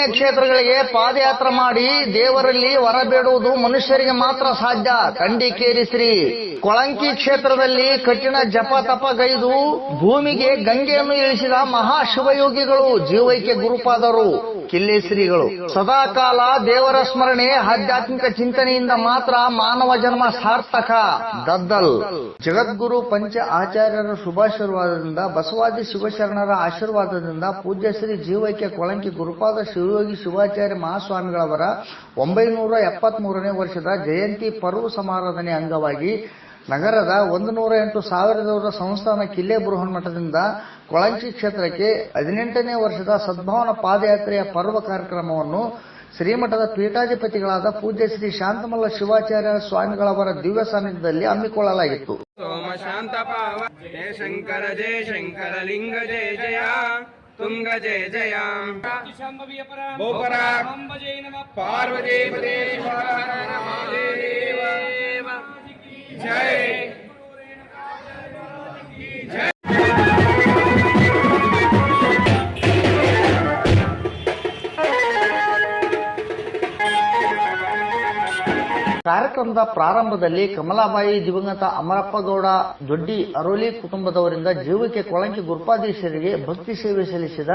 ಪುಣ್ಯಕ್ಷೇತ್ರಗಳಿಗೆ ಪಾದಯಾತ್ರೆ ಮಾಡಿ ದೇವರಲ್ಲಿ ವರ ಬೇಡುವುದು ಮನುಷ್ಯರಿಗೆ ಮಾತ್ರ ಸಾಧ್ಯ. ಶ್ರೀ ಕೊಳಂಕಿ ಕ್ಷೇತ್ರದಲ್ಲಿ ಕಠಿಣ ಜಪ ತಪ ಗೈದು ಭೂಮಿಗೆ ಗಂಗೆಯನ್ನು ಇಳಿಸಿದ ಮಹಾಶಿವಯೋಗಿಗಳು ಜೀವೈಕೆ ಗುರುಪಾದರು. ಕಿಲ್ಲೆ ಶ್ರೀಗಳು ಸದಾಕಾಲ ದೇವರ ಸ್ಮರಣೆ, ಆಧ್ಯಾತ್ಮಿಕ ಚಿಂತನೆಯಿಂದ ಮಾತ್ರ ಮಾನವ ಜನ್ಮ ಸಾರ್ಥಕ. ದದ್ದಲ್. ಜಗದ್ಗುರು ಪಂಚ ಆಚಾರ್ಯರ ಶುಭಾಶೀರ್ವಾದದಿಂದ, ಬಸವಾದಿ ಶಿವಶರಣರ ಆಶೀರ್ವಾದದಿಂದ ಪೂಜ್ಯ ಶ್ರೀ ಜೀವೈಕ್ಯ ಕೊಳಂಕಿ ಗುರುಪಾದ ಶಿವಯೋಗಿ ಶಿವಾಚಾರ್ಯ ಮಹಾಸ್ವಾಮಿಗಳವರ ಒಂಬೈನೂರ ಎಪ್ಪತ್ಮೂರನೇ ವರ್ಷದ ಜಯಂತಿ ಪರ್ವ ಸಮಾರಾಧನೆ ಅಂಗವಾಗಿ ನಗರದ ಒಂದು ನೂರ ಎಂಟು ಸಾವಿರದವರ ಸಂಸ್ಥಾನ ಕಿಲ್ಲೆ ಬೃಹನ್ ಮಠದಿಂದ ಕೊಳಂಚಿ ಕ್ಷೇತ್ರಕ್ಕೆ ಹದಿನೆಂಟನೇ ವರ್ಷದ ಸದ್ಭಾವನ ಪಾದಯಾತ್ರೆಯ ಪರ್ವ ಕಾರ್ಯಕ್ರಮವನ್ನು ಶ್ರೀಮಠದ ಪೀಠಾಧಿಪತಿಗಳಾದ ಪೂಜ್ಯ ಶ್ರೀ ಶಾಂತಮಲ್ಲ ಶಿವಾಚಾರ್ಯ ಸ್ವಾಮಿಗಳವರ ದಿವ್ಯ ಸಾನ್ನಿಧ್ಯದಲ್ಲಿ ಹಮ್ಮಿಕೊಳ್ಳಲಾಗಿತ್ತು. ಶಂಕರ, ಜಯ ಶಂಕರ ಲಿಂಗ, ಜಯ ಜಯ, ತುಂಗ, ಜಯ ಜಯ. ಪಾರ್ವತಿ ಜಯ. ಕಾರ್ಯಕ್ರಮದ ಪ್ರಾರಂಭದಲ್ಲಿ ಕಮಲಾಬಾಯಿ, ದಿವಂಗತ ಅಮರಪ್ಪಗೌಡ, ದೊಡ್ಡಿ ಅರೋಲಿ ಕುಟುಂಬದವರಿಂದ ಜೀವಕ್ಕೆ ಕೊಳಂಕಿ ಗುರುಪಾಧೀಶರಿಗೆ ಭಕ್ತಿ ಸೇವೆ ಸಲ್ಲಿಸಿದ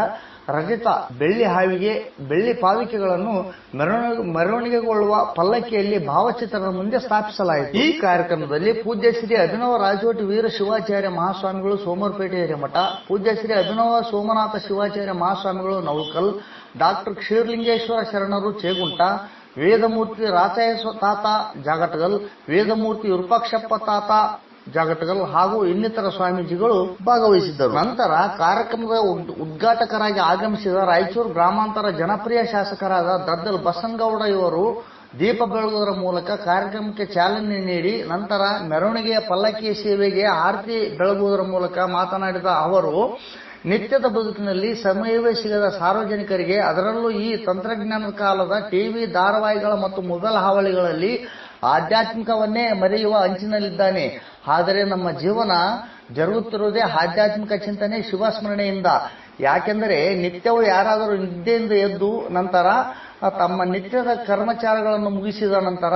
ರಜತ ಬೆಳ್ಳಿ ಹಾವಿಗೆ, ಬೆಳ್ಳಿ ಪಾವಿಕೆಗಳನ್ನು ಮೆರವಣಿಗೆ ಮೆರವಣಿಗೆಗೊಳ್ಳುವ ಪಲ್ಲಕ್ಕಿಯಲ್ಲಿ ಭಾವಚಿತ್ರದ ಮುಂದೆ ಸ್ಥಾಪಿಸಲಾಯಿತು. ಈ ಕಾರ್ಯಕ್ರಮದಲ್ಲಿ ಪೂಜ್ಯ ಶ್ರೀ ಅಭಿನವ ರಾಜೋಟಿ ವೀರ ಶಿವಾಚಾರ್ಯ ಮಹಾಸ್ವಾಮಿಗಳು ಸೋಮರಪೇಟೆ ಹಿರೇಮಠ ಪೂಜ್ಯ ಶ್ರೀ ಅಭಿನವ ಸೋಮನಾಥ ಶಿವಾಚಾರ್ಯ ಮಹಾಸ್ವಾಮಿಗಳು ನೌಕಲ್, ಡಾಕ್ಟರ್ ಕ್ಷೀರಲಿಂಗೇಶ್ವರ ಶರಣರು ಚೇಗುಂಟ ವೇದಮೂರ್ತಿ ರಾಚಾಯ ತಾತ ಜಾಗಟಗಲ್, ವೇದಮೂರ್ತಿ ವಿರೂಪಾಕ್ಷಪ್ಪ ತಾತ ಜಾಗಟಗಲ್ ಹಾಗೂ ಇನ್ನಿತರ ಸ್ವಾಮೀಜಿಗಳು ಭಾಗವಹಿಸಿದ್ದರು. ನಂತರ ಕಾರ್ಯಕ್ರಮದ ಉದ್- ಉದ್ಘಾಟಕರಾಗಿ ಆಗಮಿಸಿದ ರಾಯಚೂರು ಗ್ರಾಮಾಂತರ ಜನಪ್ರಿಯ ಶಾಸಕರಾದ ದದ್ದಲ್ ಬಸನಗೌಡ ಇವರು ದೀಪ ಬೆಳಗುವುದರ ಮೂಲಕ ಕಾರ್ಯಕ್ರಮಕ್ಕೆ ಚಾಲನೆ ನೀಡಿ, ನಂತರ ಮೆರವಣಿಗೆಯ ಪಲ್ಲಕ್ಕಿ ಸೇವೆಗೆ ಆರತಿ ಬೆಳಗುವುದರ ಮೂಲಕ ಮಾತನಾಡಿದ ಅವರು ನಿತ್ಯದ ಬದುಕಿನಲ್ಲಿ ಸಮಯವೇ ಸಿಗದ ಸಾರ್ವಜನಿಕರಿಗೆ ಅದರಲ್ಲೂ ಈ ತಂತ್ರಜ್ಞಾನದ ಕಾಲದ ಟಿವಿ ಧಾರಾವಾಹಿಗಳ ಮತ್ತು ಮೊಬೈಲ್ ಹಾವಳಿಗಳಲ್ಲಿ ಆಧ್ಯಾತ್ಮಿಕವನ್ನೇ ಮರೆಯುವ ಅಂಚಿನಲ್ಲಿದ್ದಾನೆ. ಆದರೆ ನಮ್ಮ ಜೀವನ ಜರುಗುತ್ತಿರುವುದೇ ಆಧ್ಯಾತ್ಮಿಕ ಚಿಂತನೆ ಶಿವಸ್ಮರಣೆಯಿಂದ. ಯಾಕೆಂದರೆ ನಿತ್ಯವೂ ಯಾರಾದರೂ ನಿದ್ದೆಯಿಂದ ಎದ್ದು ನಂತರ ತಮ್ಮ ನಿತ್ಯದ ಕರ್ಮಚಾರಗಳನ್ನು ಮುಗಿಸಿದ ನಂತರ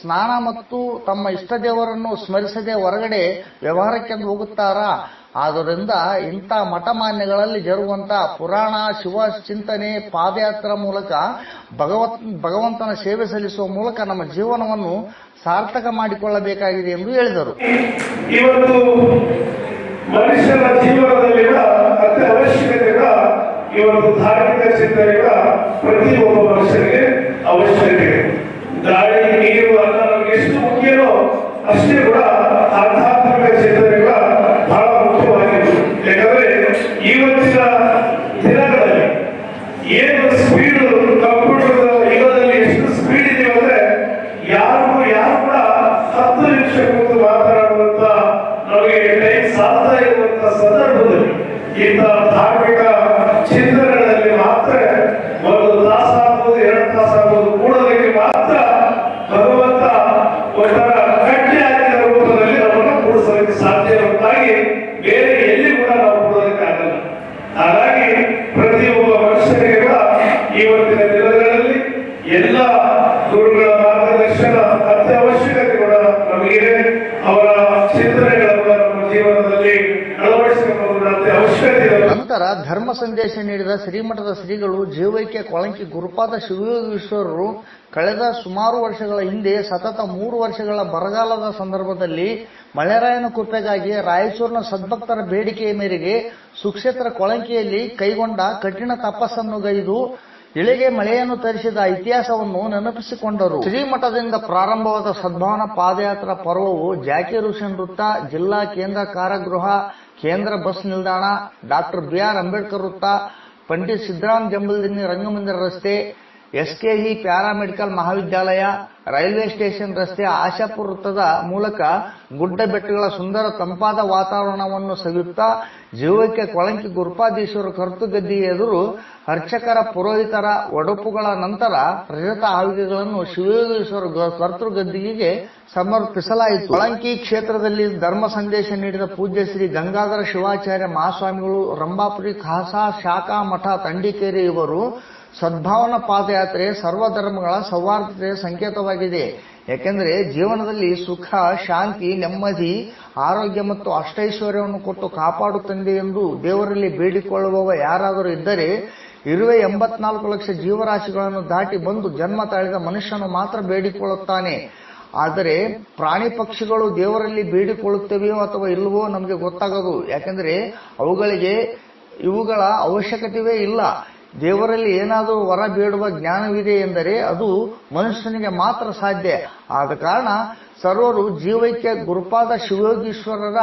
ಸ್ನಾನ ಮತ್ತು ತಮ್ಮ ಇಷ್ಟ ದೇವರನ್ನು ಸ್ಮರಿಸದೆ ಹೊರಗಡೆ ವ್ಯವಹಾರಕ್ಕೆಂದು ಹೋಗುತ್ತಾರಾ? ಆದ್ದರಿಂದ ಇಂಥ ಮಠಮಾನ್ಯಗಳಲ್ಲಿ ಜರುಗುವಂತಹ ಪುರಾಣ, ಶಿವ ಚಿಂತನೆ, ಪಾದಯಾತ್ರೆ ಮೂಲಕ ಭಗವತ್, ಭಗವಂತನ ಸೇವೆ ಸಲ್ಲಿಸುವ ಮೂಲಕ ನಮ್ಮ ಜೀವನವನ್ನು ಸಾರ್ಥಕ ಮಾಡಿಕೊಳ್ಳಬೇಕಾಗಿದೆ ಎಂದು ಹೇಳಿದರು. ಇವತ್ತು ಮನುಷ್ಯನ ಜೀವನದಲ್ಲಿನ ಅತ್ಯ ಒಂದು ಧಾರ್ಮಿಕ ಚಿಂತನೆಗಳ ಪ್ರತಿಯೊಬ್ಬ ಮನುಷ್ಯರಿಗೆ ಅವಶ್ಯಕತೆ. ಇದೆ ಗಾಳಿ, ನೀರು, ಅನ್ನ ನಮ್ಗೆ ಎಷ್ಟು ಮುಖ್ಯನೋ ಅಷ್ಟೇ ಕೂಡ ಆಧ್ಯಾತ್ಮಿಕ ಚಿಂತನೆಗಳ ಬಹಳ ಮುಖ್ಯವಾಗಿದೆ ಯಾಕಂದ್ರೆ ಇವತ್ತಿನ ದಿನಗಳಲ್ಲಿ ಏನು ಸ್ಪೀಡ್ ಕಂಪ್ಯೂಟರ್ ಯುಗದಲ್ಲಿ ಎಷ್ಟು ಸ್ಪೀಡ್ ಇದೆ ಅಂದ್ರೆ ಯಾರು ಯಾರು ಕೂಡ ಹತ್ತು ನಿಮಿಷ ಕುರಿತು ಮಾತನಾಡುವಂತ ನಮಗೆ ಟೈಮ್ ಸಾಧ್ಯ ಇರುವಂತ ಸಂದರ್ಭದಲ್ಲಿ ಇಂಥ ಧಾರ್ಮಿಕ ಚಿಂತನೆಗಳಲ್ಲಿ ಮಾತ್ರ ಒಂದು ತಾಸಾಗ್ಬೋದು ಎರಡು ತಾಸಾಗ್ಬೋದು ಕೂಡೋದಕ್ಕೆ ಮಾತ್ರ ಭಗವಂತ ಒಂಥರ ಗಟ್ಟಿ ಆಗಿದ ರೂಪದಲ್ಲಿ ನಮ್ಮನ್ನು ಕೂಡಿಸೋದಕ್ಕೆ ಸಾಧ್ಯ ಇರುವಂತಾಗಿ ಬೇರೆ ಎಲ್ಲಿ ಕೂಡ ನಾವು ಕೂಡೋದಕ್ಕೆ ಆಗಲ್ಲ ಹಾಗಾಗಿ ಪ್ರತಿಯೊಬ್ಬ ಮನುಷ್ಯನಿಗೆ ಕೂಡ ಇವತ್ತಿನ ದಿನಗಳಲ್ಲಿ ಎಲ್ಲ ಗುರುಗಳ ಮಾರ್ಗದರ್ಶನ ಅತ್ಯವಶ್ಯಕತೆ ಕೂಡ ನಮಗಿದೆ ಅವರ ಚಿಂತನೆಗಳ ಕೂಡ ನಮ್ಮ ಜೀವನದಲ್ಲಿ ಅಳವಡಿಸಿಕೊಳ್ಳುವುದು ಅತ್ಯವಶ್ಯಕತೆ ಇದೆ ನಂತರ ಧರ್ಮ ಸಂದೇಶ ನೀಡಿದ ಶ್ರೀಮಠದ ಶ್ರೀಗಳು ಜೀವೈಕ್ಯ ಕೊಳಂಕಿ ಗುರುಪಾದ ಶಿವಯೋಗೇಶ್ವರರು ಕಳೆದ ಸುಮಾರು ವರ್ಷಗಳ ಹಿಂದೆ ಸತತ ಮೂರು ವರ್ಷಗಳ ಬರಗಾಲದ ಸಂದರ್ಭದಲ್ಲಿ ಮಳೆರಾಯನ ಕೃಪೆಗಾಗಿ ರಾಯಚೂರಿನ ಸದ್ಭಕ್ತರ ಬೇಡಿಕೆಯ ಮೇರೆಗೆ ಸುಕ್ಷೇತ್ರ ಕೊಳಂಕಿಯಲ್ಲಿ ಕೈಗೊಂಡ ಕಠಿಣ ತಪಸ್ಸನ್ನು ಗೈದು ಇಳಿಗೆ ಮಳೆಯನ್ನು ತರಿಸಿದ ಇತಿಹಾಸವನ್ನು ನೆನಪಿಸಿಕೊಂಡರು. ಶ್ರೀಮಠದಿಂದ ಪ್ರಾರಂಭವಾದ ಸದ್ಭಾವನ ಪಾದಯಾತ್ರಾ ಪರ್ವವು ಜಾಕಿ ಹುಸೇನ್ ವೃತ್ತ, ಜಿಲ್ಲಾ ಕೇಂದ್ರ ಕಾರಾಗೃಹ ಕೇಂದ್ರ ಬಸ್ ನಿಲ್ದಾಣ ಡಾಕ್ಟರ್ ಬಿ ಆರ್ ಅಂಬೇಡ್ಕರ್ ವೃತ್ತ ಪಂಡಿತ್ ಸಿದ್ದರಾಮ್ ಜಂಬಲ್ದಿನ್ನಿ ರಂಗಮಂದಿರ ರಸ್ತೆ ಎಸ್ಕೆಇ ಪ್ಯಾರಾಮೆಡಿಕಲ್ ಮಹಾವಿದ್ಯಾಲಯ ರೈಲ್ವೆ ಸ್ಟೇಷನ್ ರಸ್ತೆ ಆಶಾಪುರ ವೃತ್ತದ ಮೂಲಕ ಗುಡ್ಡ ಬೆಟ್ಟಗಳ ಸುಂದರ ತಂಪಾದ ವಾತಾವರಣವನ್ನು ಸವಿಯುತ್ತಾ ಜೀವಕ್ಕೆ ಕೊಳಂಕಿ ಗುರುಪಾದೀಶ್ವರ ಕರ್ತುಗದ್ದಿ ಎದುರು ಅರ್ಚಕರ ಪುರೋಹಿತರ ಒಡಪುಗಳ ನಂತರ ರಜತ ಆಯುಧಗಳನ್ನು ಶಿವಯೋಗೇಶ್ವರ ಕರ್ತೃಗದ್ದಿಗೆ ಸಮರ್ಪಿಸಲಾಯಿತು. ಕೊಳಂಕಿ ಕ್ಷೇತ್ರದಲ್ಲಿ ಧರ್ಮ ಸಂದೇಶ ನೀಡಿದ ಪೂಜ್ಯ ಶ್ರೀ ಗಂಗಾಧರ ಶಿವಾಚಾರ್ಯ ಮಹಾಸ್ವಾಮಿಗಳು ರಂಭಾಪುರಿ ಖಾಸಾ ಶಾಖಾ ಮಠ ತಂಡಿಕೇರಿ ಇವರು ಸದ್ಭಾವನಾ ಪಾದಯಾತ್ರೆ ಸರ್ವಧರ್ಮಗಳ ಸೌಹಾರ್ದತೆಯ ಸಂಕೇತವಾಗಿದೆ. ಯಾಕೆಂದರೆ ಜೀವನದಲ್ಲಿ ಸುಖ, ಶಾಂತಿ, ನೆಮ್ಮದಿ, ಆರೋಗ್ಯ ಮತ್ತು ಅಷ್ಟೈಶ್ವರ್ಯವನ್ನು ಕೊಟ್ಟು ಕಾಪಾಡುತ್ತಂದೆ ಎಂದು ದೇವರಲ್ಲಿ ಬೇಡಿಕೊಳ್ಳುವವ ಯಾರಾದರೂ ಇದ್ದರೆ ಇರುವೆ ಎಂಬತ್ನಾಲ್ಕು ಲಕ್ಷ ಜೀವರಾಶಿಗಳನ್ನು ದಾಟಿ ಬಂದು ಜನ್ಮ ತಾಳಿದ ಮನುಷ್ಯನು ಮಾತ್ರ ಬೇಡಿಕೊಳ್ಳುತ್ತಾನೆ. ಆದರೆ ಪ್ರಾಣಿ ಪಕ್ಷಿಗಳು ದೇವರಲ್ಲಿ ಬೇಡಿಕೊಳ್ಳುತ್ತವೆಯೋ ಅಥವಾ ಇಲ್ಲವೋ ನಮಗೆ ಗೊತ್ತಾಗದು. ಯಾಕೆಂದರೆ ಅವುಗಳಿಗೆ ಇವುಗಳ ಅವಶ್ಯಕತೆಯೇ ಇಲ್ಲ. ದೇವರಲ್ಲಿ ಏನಾದರೂ ವರ ಬೇಡುವ ಜ್ಞಾನವಿದೆ ಎಂದರೆ ಅದು ಮನುಷ್ಯನಿಗೆ ಮಾತ್ರ ಸಾಧ್ಯ. ಆದ ಕಾರಣ ಸರ್ವರು ಜೀವೈಕ್ಯ ಗುರುಪಾದ ಶಿವಯೋಗೀಶ್ವರರ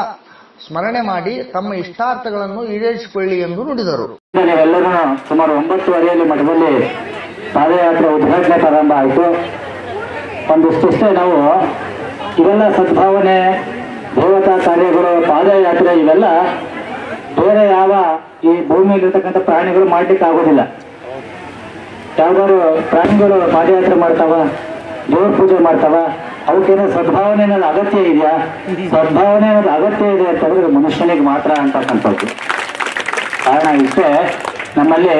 ಸ್ಮರಣೆ ಮಾಡಿ ತಮ್ಮ ಇಷ್ಟಾರ್ಥಗಳನ್ನು ಈಡೇರಿಸಿಕೊಳ್ಳಿ ಎಂದು ನುಡಿದರು. ಎಲ್ಲರೂ ಸುಮಾರು ಒಂಬತ್ತುವರೆಯಲ್ಲಿ ಮಠದಲ್ಲಿ ಪಾದಯಾತ್ರೆ ಉದ್ಘಾಟನೆ ಪ್ರಾರಂಭ ಆಯಿತು. ಒಂದಿಷ್ಟಷ್ಟೇ ನಾವು. ಇವೆಲ್ಲ ಸದ್ಭಾವನೆ, ದೇವತಾ ಕಾರ್ಯಗಳು, ಪಾದಯಾತ್ರೆ ಇವೆಲ್ಲ ಬೇರೆ ಯಾವ ಈ ಭೂಮಿಯಲ್ಲಿರ್ತಕ್ಕಂಥ ಪ್ರಾಣಿಗಳು ಮಾಡ್ಲಿಕ್ಕೆ ಆಗೋದಿಲ್ಲ. ಯಾವ್ದಾದ್ರು ಪ್ರಾಣಿಗಳು ಪಾದಯಾತ್ರೆ ಮಾಡ್ತಾವ, ದೇವ್ರ ಪೂಜೆ ಮಾಡ್ತಾವ, ಅವಕ್ಕೇನೋ ಸದ್ಭಾವನೆ ಅನ್ನೋದು ಅಗತ್ಯ ಇದೆಯಾ? ಸದ್ಭಾವನೆ ಅನ್ನೋದು ಅಗತ್ಯ ಇದೆ ಅಂತ ಹೇಳಿದ್ರೆ ಮನುಷ್ಯನಿಗೆ ಮಾತ್ರ ಅಂತಕ್ಕಂಥದ್ದು ಕಾರಣ ಇಷ್ಟೇ, ನಮ್ಮಲ್ಲಿ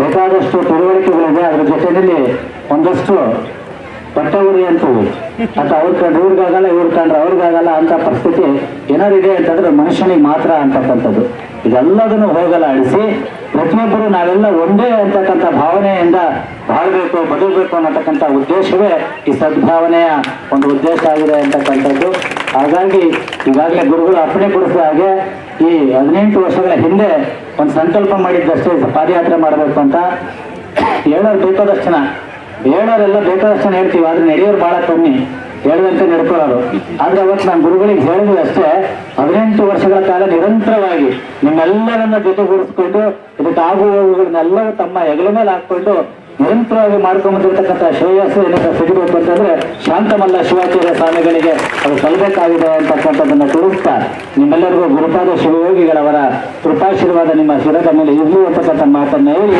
ಬೇಕಾದಷ್ಟು ತಿಳುವಳಿಕೆಗಳಿದೆ ಅದ್ರ ಜೊತೆಯಲ್ಲಿ ಒಂದಷ್ಟು ಬಟ್ಟೆ ಉರಿ ಅಂತೀವಿ ಅಥವಾ ಅವ್ರ ಕಂಡ್ರೆ ಇವ್ರಿಗಾಗಲ್ಲ, ಇವ್ರ ಕಂಡ್ರೆ ಅವ್ರಿಗಾಗಲ್ಲ ಅಂತ ಪರಿಸ್ಥಿತಿ ಏನಾರಿದೆ ಅಂತಂದ್ರೆ ಮನುಷ್ಯನಿಗೆ ಮಾತ್ರ ಅಂತಕ್ಕಂಥದ್ದು. ಇದೆಲ್ಲದನ್ನು ಹೋಗಲ್ಲ ಅಳಿಸಿ ಪ್ರತಿಯೊಬ್ಬರು ನಾವೆಲ್ಲ ಒಂದೇ ಅಂತಕ್ಕಂಥ ಭಾವನೆಯಿಂದ ಬಾಳ್ಬೇಕು, ಬದುಕಬೇಕು ಅನ್ನತಕ್ಕಂಥ ಉದ್ದೇಶವೇ ಈ ಸದ್ಭಾವನೆಯ ಒಂದು ಉದ್ದೇಶ ಆಗಿದೆ ಅಂತಕ್ಕಂಥದ್ದು. ಹಾಗಾಗಿ ಈಗಾಗಲೇ ಗುರುಗಳು ಅರ್ಪಣೆ ಕೊಡಿಸಿದ ಹಾಗೆ ಈ ಹದಿನೆಂಟು ವರ್ಷಗಳ ಹಿಂದೆ ಒಂದು ಸಂಕಲ್ಪ ಮಾಡಿದ್ದಷ್ಟೇ ಪಾದಯಾತ್ರೆ ಮಾಡಬೇಕು ಅಂತ ಹೇಳೋರು ಬೇಕಾದಷ್ಟು ಜನ ಹೇಳೋರೆಲ್ಲ ಬೇಕಾದಷ್ಟು ಹೇಳ್ತೀವಿ ಆದ್ರೆ ನಡೆಯೋರು ಬಹಳ ಕಮ್ಮಿ. ಹೇಳಿದಂತೆ ನಡ್ಕೊಳ್ಳೋರು. ಆದ್ರೆ ಅವತ್ತು ನಾನು ಗುರುಗಳಿಗೆ ಹೇಳಿದ್ವಿ ಅಷ್ಟೇ, ಹದಿನೆಂಟು ವರ್ಷಗಳ ಕಾಲ ನಿರಂತರವಾಗಿ ನಿಮ್ಮೆಲ್ಲರನ್ನ ಜೊತೆಗೂಡಿಸ್ಕೊಂಡು, ಇದಕ್ಕೆ ತಮ್ಮ ಹೆಗಲ ಮೇಲೆ ಹಾಕೊಂಡು ನಿರಂತರವಾಗಿ ಮಾಡ್ಕೊಂಡ್ಬಂದಿರ್ತಕ್ಕಂಥ ಶ್ರೇಯಸ್ಸು ಏನಾದ್ರು ಸಿಗಬೇಕು ಅಂತಂದ್ರೆ ಶಾಂತಮಲ್ಲ ಶಿವಾಚಾರ್ಯ ಸ್ವಾಮಿಗಳಿಗೆ ಅದು ಸಲ್ಬೇಕಾಗಿದೆ ಅಂತಕ್ಕಂಥದ್ದನ್ನ ತಿಳಿಸ್ತಾ ನಿಮ್ಮೆಲ್ಲರಿಗೂ ಗುರುಪಾದ ಶಿವಯೋಗಿಗಳವರ ಕೃಪಾಶೀರ್ವಾದ ನಿಮ್ಮ ಶಿರದ ಮೇಲೆ ಇರಲಿ ಅಂತಕ್ಕಂಥ ಮಾತನ್ನ ಹೇಳಿ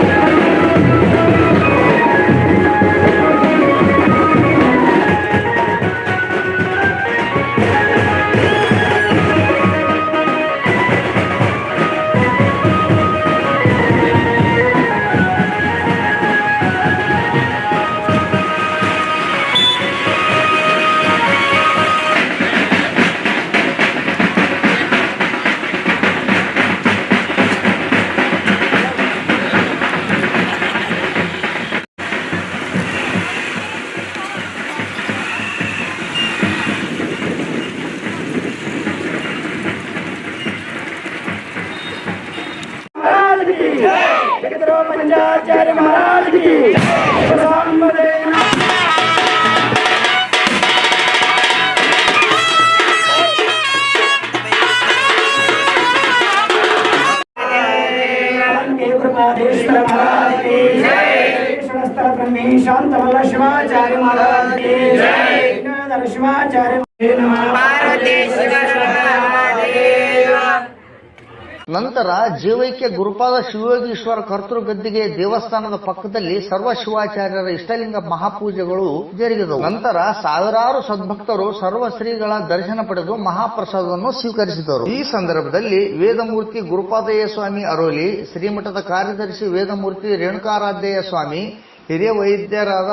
ನಂತರ ಜೀವೈಕ್ಯ ಗುರುಪಾದ ಶಿವಯೋಗೀಶ್ವರ ಕರ್ತೃ ಗದ್ದಿಗೆ ದೇವಸ್ಥಾನದ ಪಕ್ಕದಲ್ಲಿ ಸರ್ವ ಶಿವಾಚಾರ್ಯರ ಇಷ್ಟಲಿಂಗ ಮಹಾಪೂಜೆಗಳು ಜರುಗಿದವು. ನಂತರ ಸಾವಿರಾರು ಸದ್ಭಕ್ತರು ಸರ್ವ ಶ್ರೀಗಳ ದರ್ಶನ ಪಡೆದು ಮಹಾಪ್ರಸಾದವನ್ನು ಸ್ವೀಕರಿಸಿದರು. ಈ ಸಂದರ್ಭದಲ್ಲಿ ವೇದಮೂರ್ತಿ ಗುರುಪಾದಯ್ಯ ಸ್ವಾಮಿ ಅರೋಲಿ, ಶ್ರೀಮಠದ ಕಾರ್ಯದರ್ಶಿ ವೇದಮೂರ್ತಿ ರೇಣುಕಾರಾಧ್ಯಯ ಸ್ವಾಮಿ, ಹಿರಿಯ ವೈದ್ಯರಾದ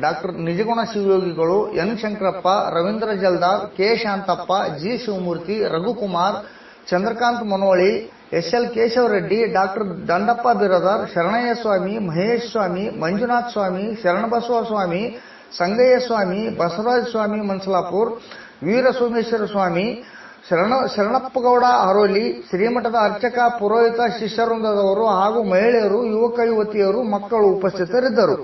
doctor Nijaguna ಶಿವಯೋಗಿಗಳು N Shankarappa, Ravindra Jaldar, K Shantappa, G Shivamurthy, Raghukumar Chandrakant Manoli, S L Keshavareddy doctor Dandappa Biradar Sharanayya Swami Mahesh Swami Manjunath Swami, Sharanabasava Swami, Sangayya Swami, Basavaraja Swami Mansalapur, Veera Someshwara Swami, Sharana, Sharanappagowda Aroli ಶ್ರೀಮಠದ ಅರ್ಚಕ, ಪುರೋಹಿತ, ಶಿಷ್ಯವೃಂದದವರು ಹಾಗೂ ಮಹಿಳೆಯರು, ಯುವಕ, ಯುವತಿಯರು, ಮಕ್ಕಳು ಉಪಸ್ಥಿತರಿದ್ದರು.